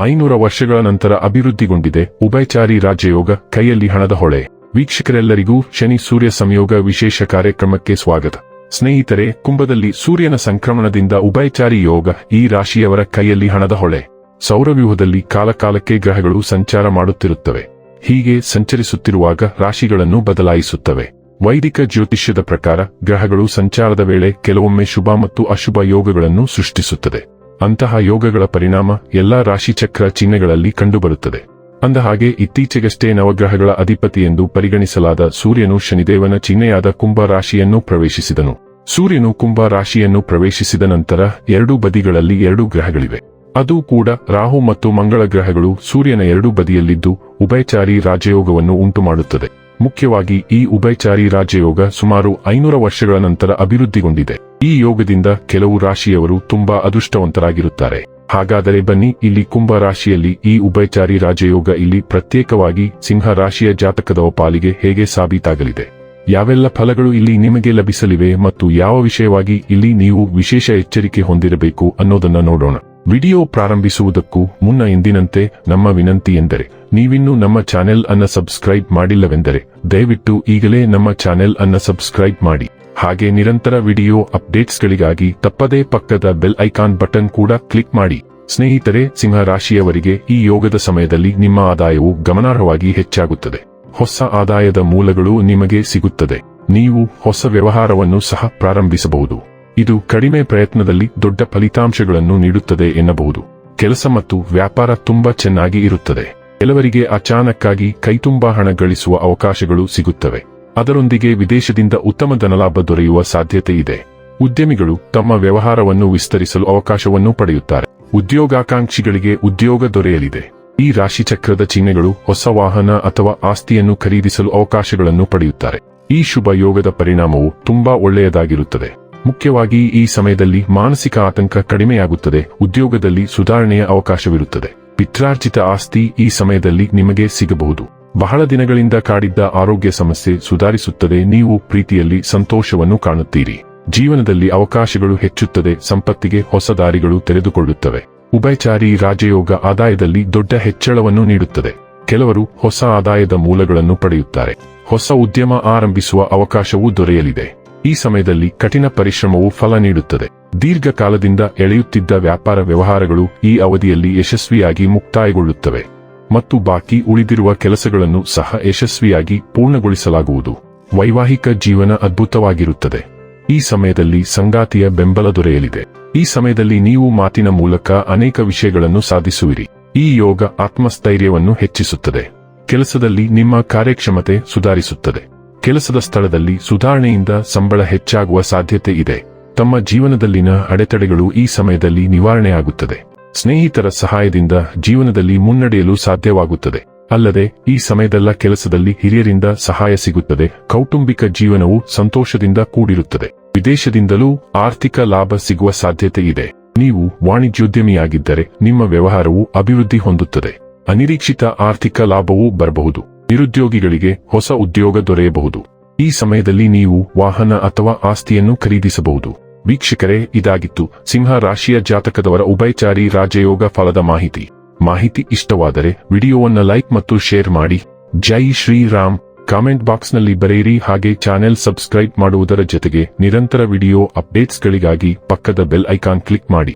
ಐನೂರ ವರ್ಷಗಳ ನಂತರ ಅಭಿವೃದ್ಧಿಗೊಂಡಿದೆ. ಉಭಯಚಾರಿ ರಾಜ್ಯಯೋಗ ಕೈಯಲ್ಲಿ ಹಣದ ಹೊಳೆ. ವೀಕ್ಷಕರೆಲ್ಲರಿಗೂ ಶನಿ ಸೂರ್ಯ ಸಂಯೋಗ ವಿಶೇಷ ಕಾರ್ಯಕ್ರಮಕ್ಕೆ ಸ್ವಾಗತ. ಸ್ನೇಹಿತರೆ, ಕುಂಭದಲ್ಲಿ ಸೂರ್ಯನ ಸಂಕ್ರಮಣದಿಂದ ಉಭಯಚಾರಿ ಯೋಗ, ಈ ರಾಶಿಯವರ ಕೈಯಲ್ಲಿ ಹಣದ ಹೊಳೆ. ಸೌರವ್ಯೂಹದಲ್ಲಿ ಕಾಲಕಾಲಕ್ಕೆ ಗ್ರಹಗಳು ಸಂಚಾರ ಮಾಡುತ್ತಿರುತ್ತವೆ. ಹೀಗೆ ಸಂಚರಿಸುತ್ತಿರುವಾಗ ರಾಶಿಗಳನ್ನು ಬದಲಾಯಿಸುತ್ತವೆ. ವೈದಿಕ ಜ್ಯೋತಿಷ್ಯದ ಪ್ರಕಾರ ಗ್ರಹಗಳು ಸಂಚಾರದ ವೇಳೆ ಕೆಲವೊಮ್ಮೆ ಶುಭ ಮತ್ತು ಅಶುಭ ಯೋಗಗಳನ್ನು ಸೃಷ್ಟಿಸುತ್ತದೆ. ಅಂತಹ ಯೋಗಗಳ ಪರಿಣಾಮ ಎಲ್ಲಾ ರಾಶಿಚಕ್ರ ಚಿಹ್ನೆಗಳಲ್ಲಿ ಕಂಡುಬರುತ್ತದೆ. ಅಂದಹಾಗೆ, ಇತ್ತೀಚೆಗಷ್ಟೇ ನವಗ್ರಹಗಳ ಅಧಿಪತಿ ಎಂದು ಪರಿಗಣಿಸಲಾದ ಸೂರ್ಯನು ಶನಿದೇವನ ಚಿಹ್ನೆಯಾದ ಕುಂಭ ರಾಶಿಯನ್ನು ಪ್ರವೇಶಿಸಿದನು. ಸೂರ್ಯನು ಕುಂಭ ರಾಶಿಯನ್ನು ಪ್ರವೇಶಿಸಿದ ನಂತರ ಎರಡೂ ಬದಿಗಳಲ್ಲಿ ಎರಡು ಗ್ರಹಗಳಿವೆ. ಅದು ಕೂಡ ರಾಹು ಮತ್ತು ಮಂಗಳ ಗ್ರಹಗಳು ಸೂರ್ಯನ ಎರಡೂ ಬದಿಯಲ್ಲಿದ್ದು ಉಭಯಚಾರಿ ರಾಜಯೋಗವನ್ನು ಉಂಟುಮಾಡುತ್ತದೆ. ಮುಖ್ಯವಾಗಿ ಈ ಉಭಯಚಾರಿ ರಾಜಯೋಗ ಸುಮಾರು ಐನೂರ ವರ್ಷಗಳ ನಂತರ ಅಭಿವೃದ್ಧಿಗೊಂಡಿದೆ. ಈ ಯೋಗದಿಂದ ಕೆಲವು ರಾಶಿಯವರು ತುಂಬಾ ಅದೃಷ್ಟವಂತರಾಗಿರುತ್ತಾರೆ. ಹಾಗಾದರೆ ಬನ್ನಿ, ಇಲ್ಲಿ ಕುಂಭ ರಾಶಿಯಲ್ಲಿ ಈ ಉಭಯಚಾರಿ ರಾಜಯೋಗ ಇಲ್ಲಿ ಪ್ರತ್ಯೇಕವಾಗಿ ಸಿಂಹ ರಾಶಿಯ ಜಾತಕದ ಪಾಲಿಗೆ ಹೇಗೆ ಸಾಬೀತಾಗಲಿದೆ? ಯಾವೆಲ್ಲ ಫಲಗಳು ಇಲ್ಲಿ ನಿಮಗೆ ಲಭಿಸಲಿವೆ ಮತ್ತು ಯಾವ ವಿಷಯವಾಗಿ ಇಲ್ಲಿ ನೀವು ವಿಶೇಷ ಎಚ್ಚರಿಕೆ ಹೊಂದಿರಬೇಕು ಅನ್ನೋದನ್ನ ನೋಡೋಣ. ವಿಡಿಯೋ ಪ್ರಾರಂಭಿಸುವುದಕ್ಕೂ ಮುನ್ನ ಎಂದಿನಂತೆ ನಮ್ಮ ವಿನಂತಿ ಎಂದರೆ, ನೀವಿನ್ನೂ ನಮ್ಮ ಚಾನೆಲ್ ಅನ್ನ ಸಬ್ಸ್ಕ್ರೈಬ್ ಮಾಡಿಲ್ಲವೆಂದರೆ, ದಯವಿಟ್ಟು ಈಗಲೇ ನಮ್ಮ ಚಾನೆಲ್ ಅನ್ನ ಸಬ್ಸ್ಕ್ರೈಬ್ ಮಾಡಿ. ಹಾಗೆ ನಿರಂತರ ವಿಡಿಯೋ ಅಪ್ಡೇಟ್ಸ್ಗಳಿಗಾಗಿ ತಪ್ಪದೇ ಪಕ್ಕದ ಬೆಲ್ ಐಕಾನ್ ಬಟನ್ ಕೂಡ ಕ್ಲಿಕ್ ಮಾಡಿ. ಸ್ನೇಹಿತರೆ ಸಿಂಹ ರಾಶಿಯವರಿಗೆ ಈ ಯೋಗದ ಸಮಯದಲ್ಲಿ ನಿಮ್ಮ ಆದಾಯವು ಗಮನಾರ್ಹವಾಗಿ ಹೆಚ್ಚಾಗುತ್ತದೆ. ಹೊಸ ಆದಾಯದ ಮೂಲಗಳು ನಿಮಗೆ ಸಿಗುತ್ತದೆ. ನೀವು ಹೊಸ ವ್ಯವಹಾರವನ್ನು ಸಹ ಪ್ರಾರಂಭಿಸಬಹುದು. ಇದು ಕಡಿಮೆ ಪ್ರಯತ್ನದಲ್ಲಿ ದೊಡ್ಡ ಫಲಿತಾಂಶಗಳನ್ನು ನೀಡುತ್ತದೆ ಎನ್ನಬಹುದು. ಕೆಲಸ ಮತ್ತು ವ್ಯಾಪಾರ ತುಂಬಾ ಚೆನ್ನಾಗಿ ಇರುತ್ತದೆ. ಕೆಲವರಿಗೆ ಅಚಾನಕ್ಕಾಗಿ ಕೈತುಂಬಾ ಹಣ ಗಳಿಸುವ ಅವಕಾಶಗಳು ಸಿಗುತ್ತವೆ. ಅದರೊಂದಿಗೆ ವಿದೇಶದಿಂದ ಉತ್ತಮ ಧನಲಾಭ ದೊರೆಯುವ ಸಾಧ್ಯತೆ ಇದೆ. ಉದ್ಯಮಿಗಳು ತಮ್ಮ ವ್ಯವಹಾರವನ್ನು ವಿಸ್ತರಿಸಲು ಅವಕಾಶವನ್ನು ಪಡೆಯುತ್ತಾರೆ. ಉದ್ಯೋಗಾಕಾಂಕ್ಷಿಗಳಿಗೆ ಉದ್ಯೋಗ ದೊರೆಯಲಿದೆ. ಈ ರಾಶಿಚಕ್ರದ ಚಿಹ್ನೆಗಳು ಹೊಸ ವಾಹನ ಅಥವಾ ಆಸ್ತಿಯನ್ನು ಖರೀದಿಸಲು ಅವಕಾಶಗಳನ್ನು ಪಡೆಯುತ್ತಾರೆ. ಈ ಶುಭ ಯೋಗದ ಪರಿಣಾಮವು ತುಂಬಾ ಒಳ್ಳೆಯದಾಗಿರುತ್ತದೆ. ಮುಖ್ಯವಾಗಿ ಈ ಸಮಯದಲ್ಲಿ ಮಾನಸಿಕ ಆತಂಕ ಕಡಿಮೆಯಾಗುತ್ತದೆ. ಉದ್ಯೋಗದಲ್ಲಿ ಸುಧಾರಣೆಯ ಅವಕಾಶವಿರುತ್ತದೆ. ಪಿತ್ರಾರ್ಜಿತ ಆಸ್ತಿ ಈ ಸಮಯದಲ್ಲಿ ನಿಮಗೆ ಸಿಗಬಹುದು. ಬಹಳ ದಿನಗಳಿಂದ ಕಾಡಿದ್ದ ಆರೋಗ್ಯ ಸಮಸ್ಯೆ ಸುಧಾರಿಸುತ್ತದೆ, ನೀವು ಪ್ರೀತಿಯಲ್ಲಿ ಸಂತೋಷವನ್ನು ಕಾಣುತ್ತೀರಿ. ಜೀವನದಲ್ಲಿ ಅವಕಾಶಗಳು ಹೆಚ್ಚುತ್ತದೆ, ಸಂಪತ್ತಿಗೆ ಹೊಸ ದಾರಿಗಳು ತೆರೆದುಕೊಳ್ಳುತ್ತವೆ. ಉಭಯಚಾರಿ ರಾಜಯೋಗ ಆದಾಯದಲ್ಲಿ ದೊಡ್ಡ ಹೆಚ್ಚಳವನ್ನು ನೀಡುತ್ತದೆ. ಕೆಲವರು ಹೊಸ ಆದಾಯದ ಮೂಲಗಳನ್ನು ಪಡೆಯುತ್ತಾರೆ. ಹೊಸ ಉದ್ಯಮ ಆರಂಭಿಸುವ ಅವಕಾಶವೂ ದೊರೆಯಲಿದೆ. ಈ ಸಮಯದಲ್ಲಿ ಕಠಿಣ ಪರಿಶ್ರಮವು ಫಲ ನೀಡುತ್ತದೆ. ದೀರ್ಘಕಾಲದಿಂದ ಎಳೆಯುತ್ತಿದ್ದ ವ್ಯಾಪಾರ ವ್ಯವಹಾರಗಳು ಈ ಅವಧಿಯಲ್ಲಿ ಯಶಸ್ವಿಯಾಗಿ ಮುಕ್ತಾಯಗೊಳ್ಳುತ್ತವೆ. ಮತ್ತು ಬಾಕಿ ಉಳಿದಿರುವ ಕೆಲಸಗಳನ್ನು ಸಹ ಯಶಸ್ವಿಯಾಗಿ ಪೂರ್ಣಗೊಳಿಸಲಾಗುವುದು. ವೈವಾಹಿಕ ಜೀವನ ಅದ್ಭುತವಾಗಿರುತ್ತದೆ. ಈ ಸಮಯದಲ್ಲಿ ಸಂಗಾತಿಯ ಬೆಂಬಲ ದೊರೆಯಲಿದೆ. ಈ ಸಮಯದಲ್ಲಿ ನೀವು ಮಾತಿನ ಮೂಲಕ ಅನೇಕ ವಿಷಯಗಳನ್ನು ಸಾಧಿಸುವಿರಿ. ಈ ಯೋಗ ಆತ್ಮಸ್ಥೈರ್ಯವನ್ನು ಹೆಚ್ಚಿಸುತ್ತದೆ. ಕೆಲಸದಲ್ಲಿ ನಿಮ್ಮ ಕಾರ್ಯಕ್ಷಮತೆ ಸುಧಾರಿಸುತ್ತದೆ. ಕೆಲಸದ ಸ್ಥಳದಲ್ಲಿ ಸುಧಾರಣೆಯಿಂದ ಸಂಬಳ ಹೆಚ್ಚಾಗುವ ಸಾಧ್ಯತೆ ಇದೆ. ತಮ್ಮ ಜೀವನದಲ್ಲಿನ ಅಡೆತಡೆಗಳು ಈ ಸಮಯದಲ್ಲಿ ನಿವಾರಣೆಯಾಗುತ್ತದೆ. ಸ್ನೇಹಿತರ ಸಹಾಯದಿಂದ ಜೀವನದಲ್ಲಿ ಮುನ್ನಡೆಯಲು ಸಾಧ್ಯವಾಗುತ್ತದೆ. ಅಲ್ಲದೆ, ಈ ಸಮಯದಲ್ಲ ಕೆಲಸದಲ್ಲಿ ಹಿರಿಯರಿಂದ ಸಹಾಯ ಸಿಗುತ್ತದೆ. ಕೌಟುಂಬಿಕ ಜೀವನವು ಸಂತೋಷದಿಂದ ಕೂಡಿರುತ್ತದೆ. ವಿದೇಶದಿಂದಲೂ ಆರ್ಥಿಕ ಲಾಭ ಸಿಗುವ ಸಾಧ್ಯತೆ ಇದೆ. ನೀವು ವಾಣಿಜ್ಯೋದ್ಯಮಿಯಾಗಿದ್ದರೆ ನಿಮ್ಮ ವ್ಯವಹಾರವು ಅಭಿವೃದ್ಧಿ ಹೊಂದುತ್ತದೆ. ಅನಿರೀಕ್ಷಿತ ಆರ್ಥಿಕ ಲಾಭವೂ ಬರಬಹುದು. ನಿರುದ್ಯೋಗಿಗಳಿಗೆ ಹೊಸ ಉದ್ಯೋಗ ದೊರೆಯಬಹುದು. ಈ ಸಮಯದಲ್ಲಿ ನೀವು ವಾಹನ ಅಥವಾ ಆಸ್ತಿಯನ್ನು ಖರೀದಿಸಬಹುದು. ವೀಕ್ಷಕರೇ, ಇದಾಗಿತ್ತು ಸಿಂಹ ರಾಶಿಯ ಜಾತಕದವರ ಉಭಯಚಾರಿ ರಾಜಯೋಗ ಫಲದ ಮಾಹಿತಿ. ಮಾಹಿತಿ ಇಷ್ಟವಾದರೆ ವಿಡಿಯೋವನ್ನು ಲೈಕ್ ಮತ್ತು ಶೇರ್ ಮಾಡಿ. ಜೈ ಶ್ರೀರಾಮ್. ಕಾಮೆಂಟ್ ಬಾಕ್ಸ್ನಲ್ಲಿ ಬರೆಯಿರಿ. ಹಾಗೆ ಚಾನೆಲ್ ಸಬ್ಸ್ಕ್ರೈಬ್ ಮಾಡುವುದರ ಜೊತೆಗೆ ನಿರಂತರ ವಿಡಿಯೋ ಅಪ್ಡೇಟ್ಸ್ಗಳಿಗಾಗಿ ಪಕ್ಕದ ಬೆಲ್ ಐಕಾನ್ ಕ್ಲಿಕ್ ಮಾಡಿ.